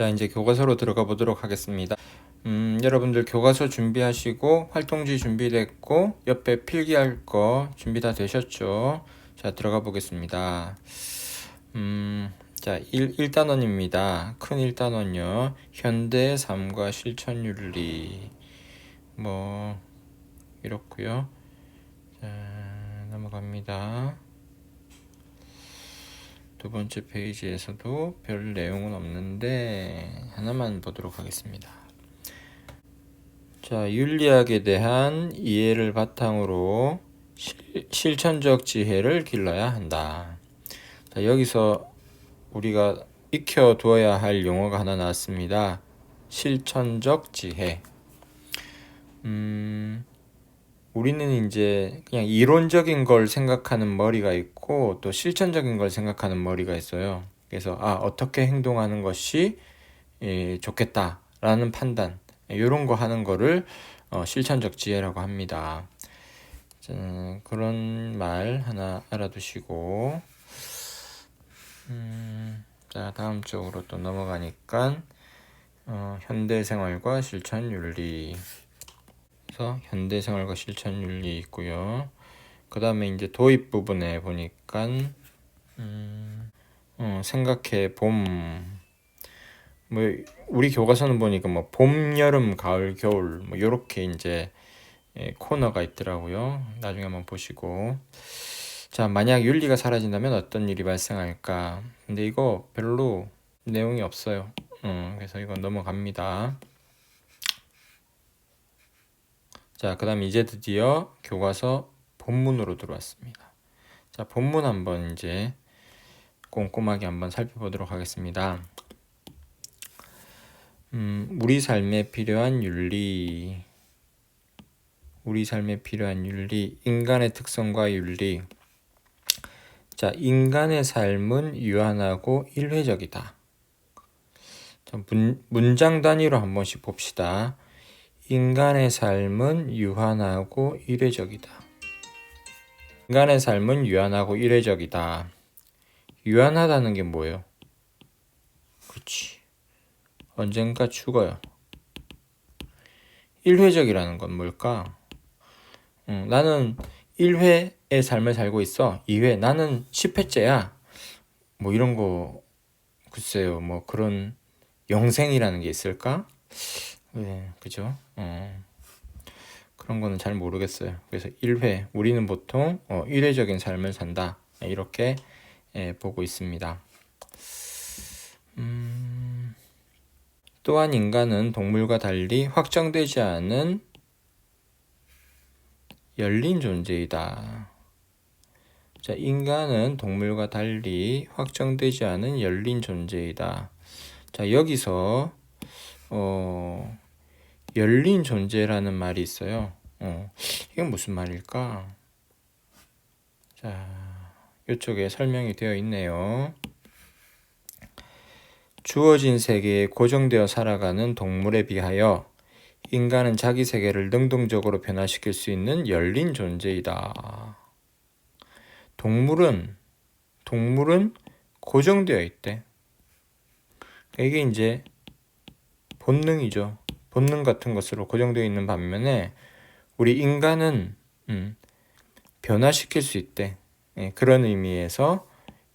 자, 이제 교과서로 들어가 보도록 하겠습니다. 음, 여러분들 교과서 준비하시고 활동지 준비됐고 옆에 필기할 거 준비 다 되셨죠? 자, 들어가 보겠습니다. 음, 자, 1, 1단원입니다. 큰 1단원요. 현대의 삶과 실천 윤리. 뭐, 이렇고요 자, 넘어갑니다. 두 번째 페이지에서도 별 내용은 없는데 하나만 보도록 하겠습니다. 자, 윤리학에 대한 이해를 바탕으로 실, 실천적 지혜를 길러야 한다. 자, 여기서 우리가 익혀두어야 할 용어가 하나 나왔습니다. 실천적 지혜. 음, 우리는 이제 그냥 이론적인 걸 생각하는 머리가 있고 또 실천적인 걸 생각하는 머리가 있어요. 그래서 아 어떻게 행동하는 것이 예, 좋겠다라는 판단 이런 거 하는 거를 어, 실천적 지혜라고 합니다. 자, 그런 말 하나 알아두시고 음, 자 다음 쪽으로 또 넘어가니까 어, 현대 생활과 실천 윤리 그래서 현대 생활과 실천 윤리 있고요. 그 다음에 이제 도입 부분에 보니까 음, 어, 생각해 봄. 뭐 우리 교과서는 보니까 뭐 봄, 여름, 가을, 겨울 뭐 요렇게 이제 예, 코너가 있더라고요. 나중에 한번 보시고. 자, 만약 윤리가 사라진다면 어떤 일이 발생할까? 근데 이거 별로 내용이 없어요. 음, 그래서 이거 넘어갑니다. 자, 그 다음 이제 드디어 교과서 본문으로 들어왔습니다. 자, 본문 한번 이제 꼼꼼하게 한번 살펴보도록 하겠습니다. 음, 우리 삶에 필요한 윤리, 우리 삶에 필요한 윤리, 인간의 특성과 윤리. 자, 인간의 삶은 유한하고 일회적이다. 자, 문, 문장 단위로 한 번씩 봅시다. 인간의 삶은 유한하고 일회적이다. 인간의 삶은 유한하고 일회적이다. 유한하다는 게 뭐예요? 그렇지. 언젠가 죽어요. 일회적이라는 건 뭘까? 음, 나는 1회의 삶을 살고 있어. 2회. 나는 10회째야. 뭐 이런 거, 글쎄요. 뭐 그런 영생이라는 게 있을까? 네, 그죠? 어, 그런 거는 잘 모르겠어요. 그래서 1회, 우리는 보통 어, 1회적인 삶을 산다. 이렇게 예, 보고 있습니다. 음, 또한 인간은 동물과 달리 확정되지 않은 열린 존재이다. 자, 인간은 동물과 달리 확정되지 않은 열린 존재이다. 자, 여기서 어, 열린 존재라는 말이 있어요. 어, 이건 무슨 말일까? 자, 이쪽에 설명이 되어 있네요. 주어진 세계에 고정되어 살아가는 동물에 비하여 인간은 자기 세계를 능동적으로 변화시킬 수 있는 열린 존재이다. 동물은 동물은 고정되어 있대. 이게 이제 본능이죠. 본능 같은 것으로 고정되어 있는 반면에 우리 인간은 음, 변화시킬 수 있대. 예, 그런 의미에서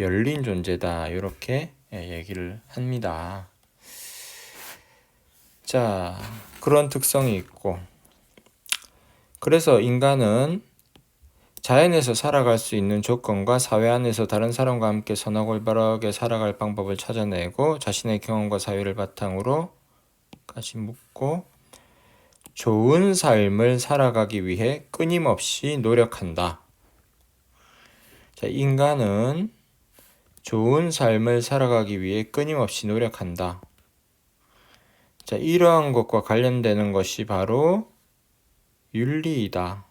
열린 존재다. 이렇게 예, 얘기를 합니다. 자, 그런 특성이 있고, 그래서 인간은 자연에서 살아갈 수 있는 조건과 사회 안에서 다른 사람과 함께 선하고 올바르게 살아갈 방법을 찾아내고 자신의 경험과 사회를 바탕으로 까지 묻고 좋은 삶을 살아가기 위해 끊임없이 노력한다. 자, 인간은 좋은 삶을 살아가기 위해 끊임없이 노력한다. 자, 이러한 것과 관련되는 것이 바로 윤리이다.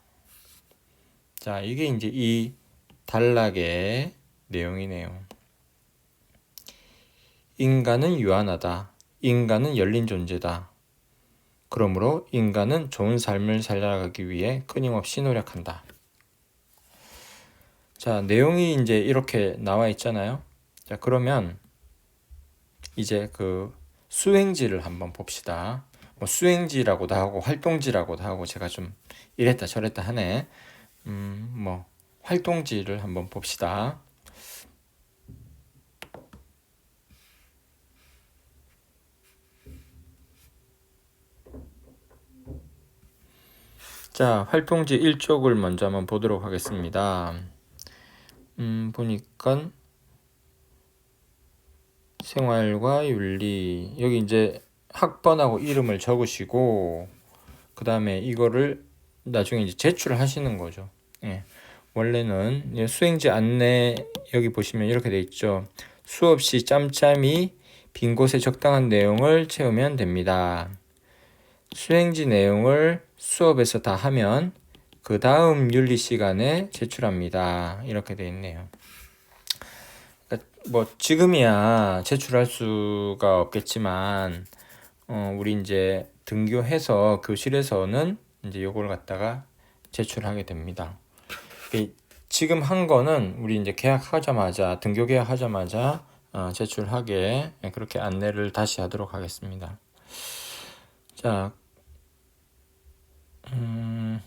자, 이게 이제 이 단락의 내용이네요. 인간은 유한하다. 인간은 열린 존재다. 그러므로 인간은 좋은 삶을 살아가기 위해 끊임없이 노력한다. 자, 내용이 이제 이렇게 나와 있잖아요. 자, 그러면 이제 그 수행지를 한번 봅시다. 뭐 수행지라고도 하고 활동지라고도 하고 제가 좀 이랬다 저랬다 하네. 음, 뭐 활동지를 한번 봅시다. 자, 활동지 1쪽을 먼저 한번 보도록 하겠습니다. 음, 보니까 생활과 윤리 여기 이제 학번하고 이름을 적으시고 그 다음에 이거를 나중에 이제 제출하시는 거죠. 예. 원래는 예, 수행지 안내 여기 보시면 이렇게 돼 있죠. 수업 시 짬짬이 빈 곳에 적당한 내용을 채우면 됩니다. 수행지 내용을 수업에서 다 하면 그 다음 윤리 시간에 제출합니다. 이렇게 돼 있네요. 그러니까 뭐 지금이야 제출할 수가 없겠지만 어 우리 이제 등교해서 교실에서는 이제 요걸 갖다가 제출하게 됩니다. 이 지금 한 거는 우리 이제 계약하자마자 등교 계약하자마자 어 제출하게 그렇게 안내를 다시 하도록 하겠습니다. 자, 음,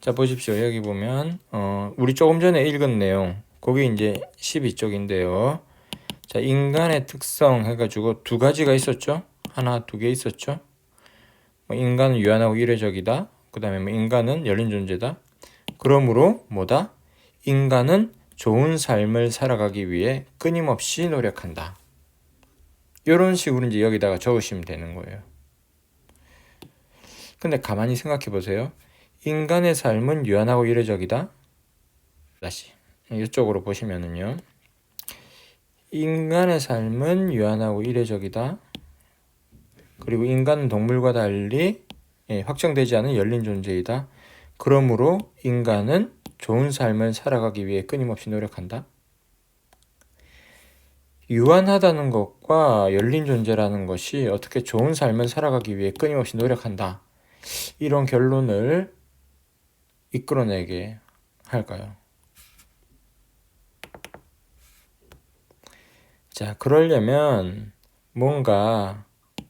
자 보십시오. 여기 보면 어, 우리 조금 전에 읽은 내용 거기 이제 12쪽인데요. 자, 인간의 특성 해가지고 두 가지가 있었죠. 하나, 두 개 있었죠. 뭐 인간은 유한하고 이례적이다. 그 다음에 뭐 인간은 열린 존재다. 그러므로 뭐다? 인간은 좋은 삶을 살아가기 위해 끊임없이 노력한다. 이런 식으로 이제 여기다가 적으시면 되는 거예요. 근데 가만히 생각해 보세요. 인간의 삶은 유한하고 이례적이다. 다시 이쪽으로 보시면은요. 인간의 삶은 유한하고 이례적이다. 그리고 인간은 동물과 달리 예, 확정되지 않은 열린 존재이다. 그러므로 인간은 좋은 삶을 살아가기 위해 끊임없이 노력한다. 유한하다는 것과 열린 존재라는 것이 어떻게 좋은 삶을 살아가기 위해 끊임없이 노력한다. 이런 결론을 이끌어내게 할까요? 자, 그러려면 뭔가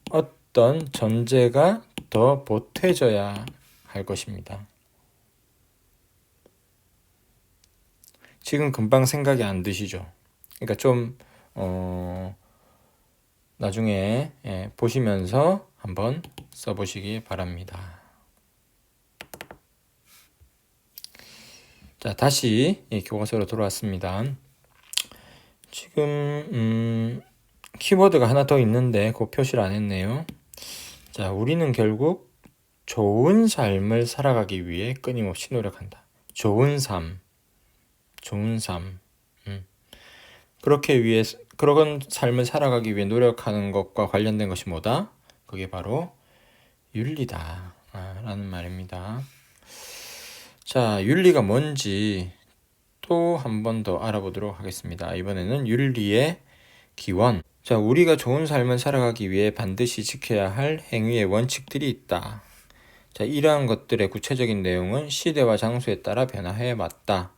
어떤 전제가 더 보태져야 할 것입니다. 지금 금방 생각이 안 드시죠? 그러니까 좀, 어, 나중에 예, 보시면서 한번 써보시기 바랍니다. 자, 다시 교과서로 돌아왔습니다. 지금 음, 키워드가 하나 더 있는데 그 표시를 안 했네요. 자, 우리는 결국 좋은 삶을 살아가기 위해 끊임없이 노력한다. 좋은 삶, 좋은 삶. 음. 그렇게 위해 그런 삶을 살아가기 위해 노력하는 것과 관련된 것이 뭐다? 그게 바로 윤리다. 아, 라는 말입니다. 자, 윤리가 뭔지 또 한 번 더 알아보도록 하겠습니다. 이번에는 윤리의 기원. 자, 우리가 좋은 삶을 살아가기 위해 반드시 지켜야 할 행위의 원칙들이 있다. 자, 이러한 것들의 구체적인 내용은 시대와 장소에 따라 변화해 왔다.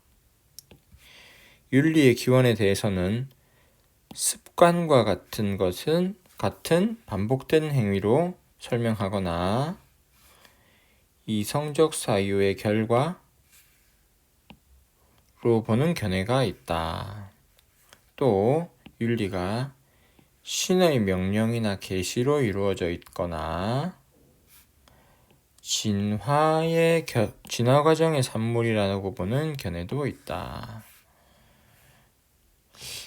윤리의 기원에 대해서는 습관과 같은 것은 같은 반복된 행위로 설명하거나 이성적 사유의 결과로 보는 견해가 있다. 또 윤리가 신의 명령이나 계시로 이루어져 있거나 진화의 겨, 진화 과정의 산물이라고 보는 견해도 있다.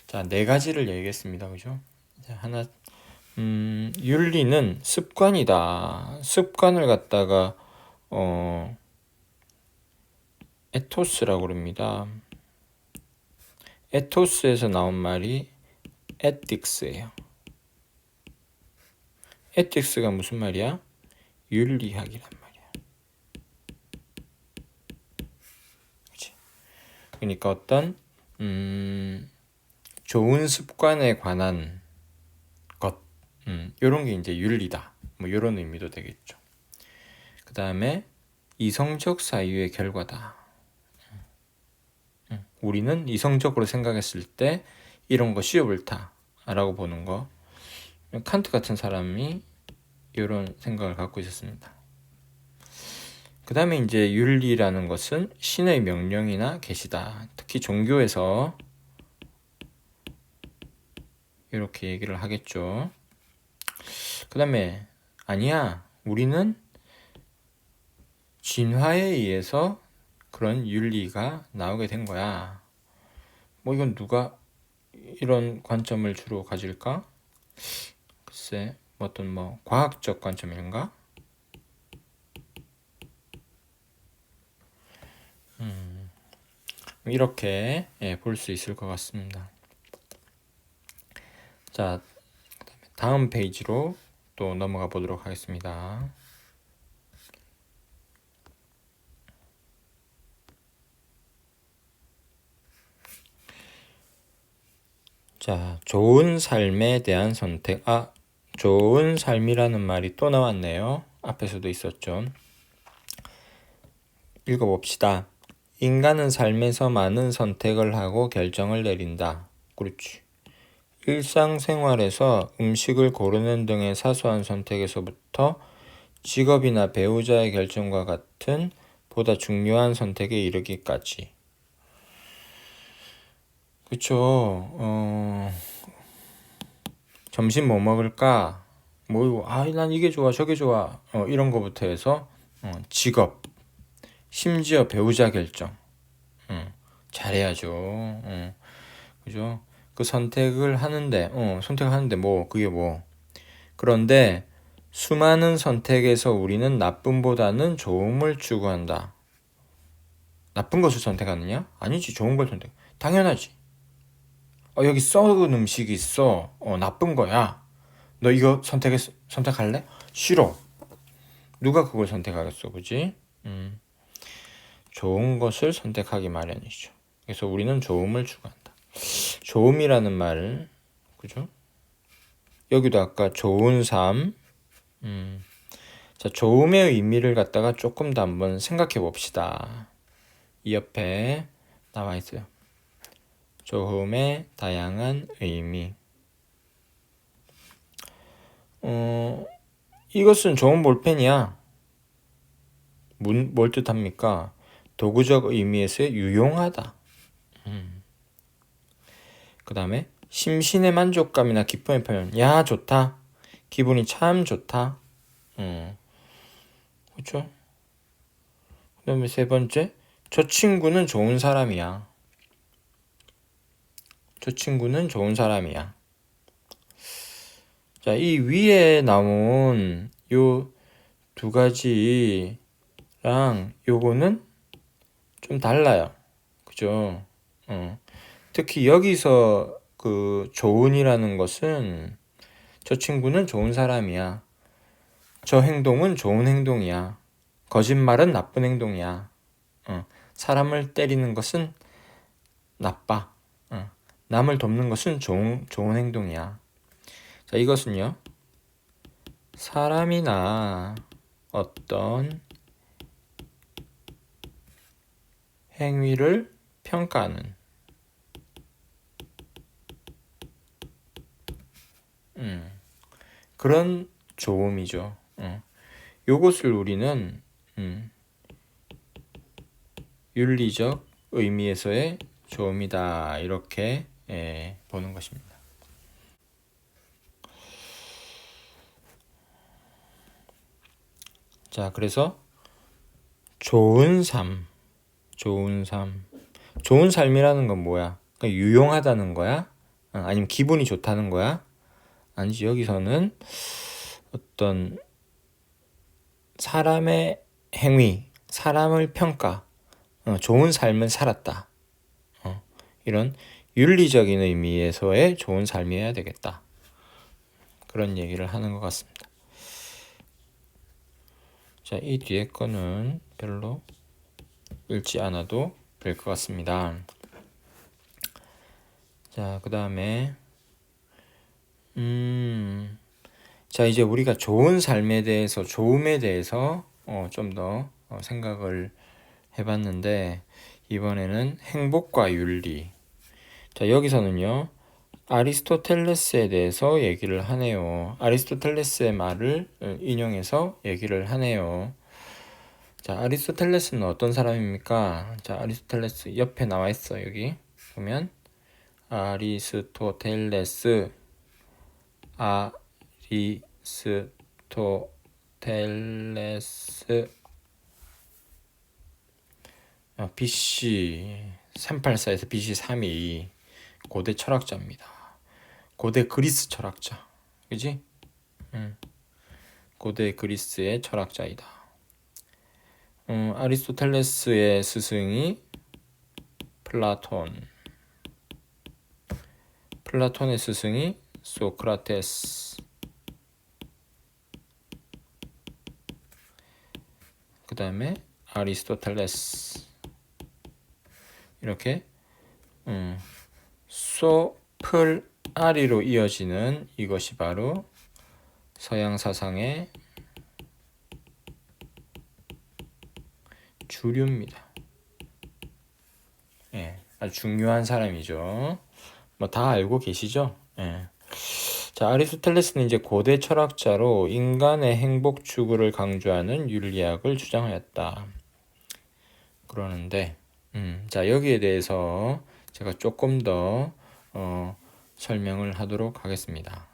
자, 네 가지를 얘기했습니다. 그죠? 자, 하나 음, 윤리는 습관이다. 습관을 갖다가 어 에토스라고 그럽니다. 에토스에서 나온 말이 에틱스예요. 에틱스가 무슨 말이야? 윤리학이란 말이야. 그치? 그러니까 어떤 음, 좋은 습관에 관한 것, 음, 이런 게 이제 윤리다. 뭐 이런 의미도 되겠죠. 그 다음에 이성적 사유의 결과다. 음, 우리는 이성적으로 생각했을 때 이런 거 시험을 타라고 보는 거. 칸트 같은 사람이 이런 생각을 갖고 있었습니다. 그 다음에 이제 윤리라는 것은 신의 명령이나 계시다. 특히 종교에서 이렇게 얘기를 하겠죠. 그 다음에 아니야. 우리는 진화에 의해서 그런 윤리가 나오게 된 거야. 뭐 이건 누가 이런 관점을 주로 가질까? 글쎄, 뭐 어떤 뭐 과학적 관점인가? 음, 이렇게 예, 볼 수 있을 것 같습니다. 자, 다음 페이지로 또 넘어가 보도록 하겠습니다. 자, 좋은 삶에 대한 선택. 아, 좋은 삶이라는 말이 또 나왔네요. 앞에서도 있었죠. 읽어봅시다. 인간은 삶에서 많은 선택을 하고 결정을 내린다. 그렇지. 일상생활에서 음식을 고르는 등의 사소한 선택에서부터 직업이나 배우자의 결정과 같은 보다 중요한 선택에 이르기까지. 그쵸. 어, 점심 뭐 먹을까? 뭐, 아, 난 이게 좋아, 저게 좋아. 어, 이런 거부터 해서, 어, 직업, 심지어 배우자 결정. 어, 잘해야죠. 어, 그죠? 그 선택을 하는데, 어, 선택하는데 뭐, 그게 뭐. 그런데 수많은 선택에서 우리는 나쁨보다는 좋음을 추구한다. 나쁜 것을 선택하느냐? 아니지, 좋은 걸 선택. 당연하지. 어, 여기 썩은 음식이 있어. 어, 나쁜 거야. 너 이거 선택해, 선택할래? 싫어. 누가 그걸 선택하겠어, 그지? 음. 좋은 것을 선택하기 마련이죠. 그래서 우리는 좋음을 추구한다. 좋음이라는 말을, 그죠? 여기도 아까 좋은 삶, 음. 자, 좋음의 의미를 갖다가 조금 더 한번 생각해 봅시다. 이 옆에 나와 있어요. 조음의 다양한 의미. 어, 이것은 좋은 볼펜이야. 문, 뭘 뜻합니까? 도구적 의미에서 유용하다. 음. 그 다음에 심신의 만족감이나 기쁨의 표현. 야, 좋다. 기분이 참 좋다. 음. 그렇죠? 그 다음에 세 번째, 저 친구는 좋은 사람이야. 저 친구는 좋은 사람이야. 자, 이 위에 나온 요 두 가지랑 요거는 좀 달라요. 그죠? 어. 특히 여기서 그 좋은이라는 것은 저 친구는 좋은 사람이야. 저 행동은 좋은 행동이야. 거짓말은 나쁜 행동이야. 어. 사람을 때리는 것은 나빠. 남을 돕는 것은 좋은, 좋은 행동이야. 자, 이것은요. 사람이나 어떤 행위를 평가하는 음, 그런 조음이죠. 어. 요것을 우리는 음, 윤리적 의미에서의 조음이다 이렇게 예, 보는 것입니다. 자, 그래서 좋은 삶, 좋은 삶, 좋은 삶이라는 건 뭐야? 그러니까 유용하다는 거야? 어, 아니면 기분이 좋다는 거야? 아니지 여기서는 어떤 사람의 행위, 사람을 평가, 어, 좋은 삶을 살았다. 어, 이런 윤리적인 의미에서의 좋은 삶이어야 되겠다. 그런 얘기를 하는 것 같습니다. 자, 이 뒤에 거는 별로 읽지 않아도 될 것 같습니다. 자, 그 다음에, 음, 자, 이제 우리가 좋은 삶에 대해서, 좋음에 대해서 어, 좀더 어, 생각을 해봤는데, 이번에는 행복과 윤리, 자, 여기서는요, 아리스토텔레스에 대해서 얘기를 하네요. 아리스토텔레스의 말을 어, 인용해서 얘기를 하네요. 자, 아리스토텔레스는 어떤 사람입니까? 자, 아리스토텔레스 옆에 나와 있어, 여기. 보면 아리스토텔레스 아리스토텔레스 어, BC 384에서 BC 322 고대 철학자입니다. 고대 그리스 철학자. 그지? 응. 고대 그리스의 철학자이다. 음, 아리스토텔레스의 스승이 플라톤. 플라톤의 스승이 소크라테스. 그 다음에 아리스토텔레스. 이렇게 음, 소플 아리로 이어지는 이것이 바로 서양 사상의 주류입니다. 예, 아주 중요한 사람이죠. 뭐 다 알고 계시죠? 예. 자, 아리스토텔레스는 이제 고대 철학자로 인간의 행복 추구를 강조하는 윤리학을 주장하였다. 그러는데, 음, 자, 여기에 대해서 제가 조금 더 어, 설명을 하도록 하겠습니다.